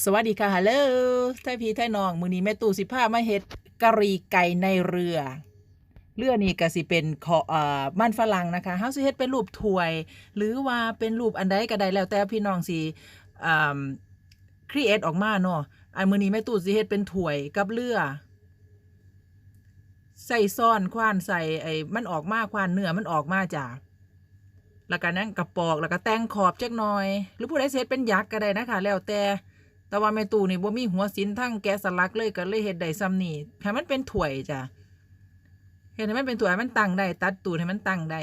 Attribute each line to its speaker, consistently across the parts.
Speaker 1: สวัสดีค่ะฮัลโหลไทยพี่ไทยน้อง มือนี้แม่ตู่สิพามาเฮ็ดกะหรี่ไก่ในเรือ เรือนี่ก็สิเป็นขอเอ่อมันฝรั่งนะคะเฮาสิเฮ็ดเป็นรูปถ้วย หรือว่าเป็นรูปอันใดก็ได้แล้วแต่พี่น้องสิอ่าครีเอทออกมาเนาะอันมือนี้แม่ตู่สิเฮ็ดเป็นถ้วยกับเรือใส่ซ่อนควานใส่ไอ้มันออกมาควานเนื้อมันออกมาจ้ะแล้วก็นั่งกระปอกแล้วก็แต่งขอบจักหน่อย หรือผู้ใดเฮ็ดเป็นยักษ์ก็ได้นะคะแล้วแต่ แต่ว่าแม่ตู่นี่บ่มีหัวศิลป์ทั้งแกะสลักเลยก็เลยเฮ็ดได้ซ้ำนี่ให้มันเป็นถ้วยจ้ะเฮ็ดให้มันเป็นถ้วยมันตั้งได้ ตัดตูดให้มันตั้งได้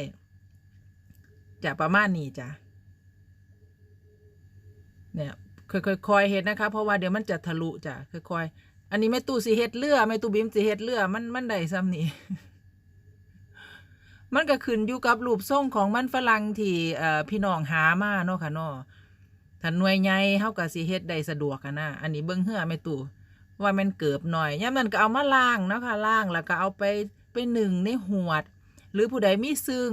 Speaker 1: จะประมาณนี้จ้ะเนี่ยค่อยๆเฮ็ดนะคะ เพราะว่าเดี๋ยวมันจะทะลุจ้ะค่อยๆอันนี้แม่ตู่สิเฮ็ดเรือแม่ตู่บิมสิเฮ็ดเรือมันมันได้ซ้ำนี่มันก็ขึ้นอยู่กับรูปทรงของมันฝรั่งที่พี่น้องหามาเนาะค่ะเนาะ ถ้าหน่วยใหญ่เฮาก็สิเฮ็ดได้สะดวกอะนะอันนี้เบิ่งเหือแม่ตู่ว่ามันเกิบหน่อยยามนั้นก็เอามาล้างนะคะล้างแล้วก็เอาไปไปหนึ่งในหวด หรือผู้ใดมีซึ่ง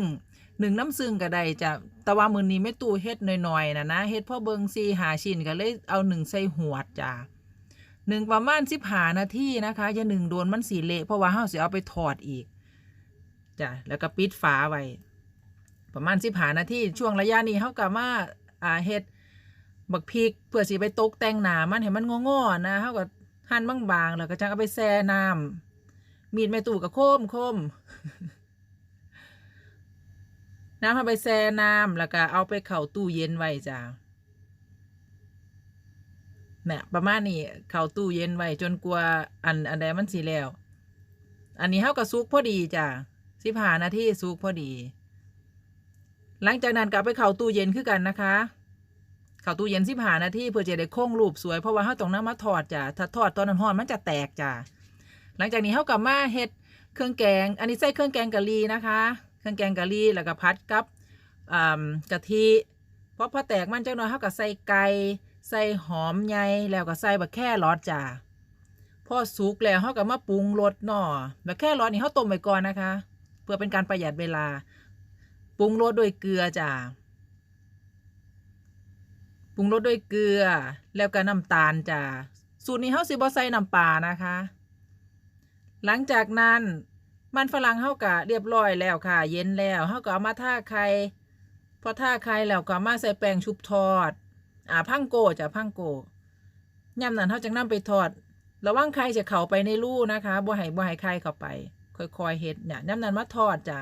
Speaker 1: หนึ่งน้ำซึ่งก็ได้จะแต่ว่ามือนี้แม่ตู่เฮ็ดหน่อยๆน่ะนะเฮ็ดพ่อเบิ่ง4 5ชิ้นก็เลยเอาหนึ่งใส่หวดจ้ะหนึ่งประมาณ15นาทีนะคะอย่าหนึ่งโดนมันสิเละเพราะว่าเฮาสิเอาไปทอดอีกจ้ะแล้วก็ปิดฝาไว้ประมาณสิบหานาทีช่วงระยะนี้เขาก็มาอ่าเฮ็ด บักพริกเพื่อสิไปตกแต่งหนามันให้มันงอๆนะเขาก็หั่นบางๆแล้วก็จังเอาไปแช่น้ำมีดแม่ตู่ก็โค้มโค้มน้ำเอาไปแช่น้ำแล้วก็เอาไปเข้าตู้เย็นไว้จ้ะเนี่ยประมาณนี้เข้าตู้เย็นไว้จนกว่าอันอันใดมันสิแล้ว อันนี้เฮาก็สุกพอดีจ้ะสิบหานาทีสุกพอดี หลังจากนั้นก็เอาไปเข้าตู้เย็นคือกันนะคะ เข้าตู้เย็นสิบหานาทีเพื่อจะได้โค้งรูปสวยเพราะว่าเฮาต้องนำมาทอดจ้ะถ้าทอดตอนนั้นร้อนมันจะแตกจ้ะหลังจากนี้เฮาก็มาเฮ็ดเครื่องแกง อันนี้ใส่เครื่องแกงกะหรี่นะคะ เครื่องแกงกะหรี่แล้วก็พัดกับกะทิเพอพอแตกมันจักหน่อยเฮาก็ใส่ไก่ใส่หอมใหญ่แล้วก็ใส่บักแค่รอดจ้ะพอสุกแล้วเขาก็มาปรุงรสเนาะแบบแค่รอนนี่เขาต้มไว้ก่อนนะคะ เพื่อเป็นการประหยัดเวลาปรุงรสด้วยเกลือจ้ะ ปรุงรสด้วยเกลือ แล้วก็น้ำตาลจ้ะสูตรนี้เขาสิบ่ใส่น้ำปลานะคะ หลังจากนั้นมันฝรั่งเขากะเรียบร้อยแล้วค่ะ เย็นแล้วเขาก็เอามาท่าไข่พอท่าไข่แล้วก็มาใส่แป้งชุบทอด อ่าพังโกจ้ะพังโกย่ำนั้นเขาจังนำไปทอด ระวังไข่จะเข้าไปในรูนะคะบ่ให้บ่ให้ไข่เข้าไปค่อยๆเฮ็ดเนี่ยน้ำนั้นมาทอดจ้ะ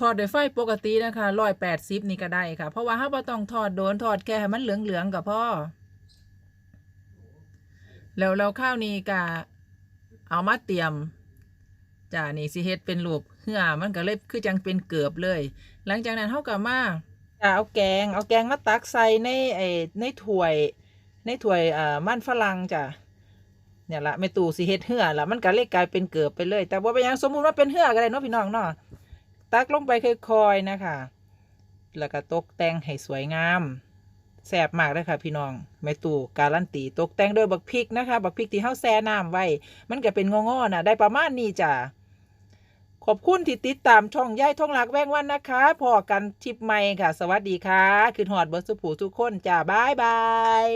Speaker 1: ทอดด้วยไฟปกตินะคะร้อยแปดสิบนี่ก็ได้ค่ะ เพราะว่าถ้าบ่ต้องทอดโดนทอดแค่ให้มันเหลืองๆกับพ่อ แล้วแล้วข้าวนี้ก็เอามาเตรียมจ้านี่สิเฮ็ดเป็นรูปเหือมันก็เลยคือจังเป็นเกือบเลย หลังจากนั้นเฮาก็มาจะเอาแกง เอาแกงมาตักใส่ในไอ้ในถ้วย ในถ้วยอ่ามันฝรั่งจ้ะเนี่ยละแม่ตู่สิเฮ็ดเหือละมันก็เลยกลายเป็นเกือบไปเลย แต่ว่าเป็นยังสมมุติว่าเป็นเหือก็ได้เนาะพี่น้องเนาะ ตักลงไปค่อยๆนะคะแล้วก็ตกแต่งให้สวยงามแซ่บมากเลยค่ะ พี่น้องแม่ตู่การันตีตกแต่งด้วยบักพริกนะคะ บักพริกที่เฮาแช่น้ำไว้ มันก็เป็นงอๆน่ะได้ประมาณนี้จ้ะขอบคุณที่ติดตามช่องย่ายท่องหลักแวงวันนะคะพอกันทิปใหม่ค่ะ สวัสดีค่ะ คือหอดเบอร์สุผูทุกคนจ้าบายบาย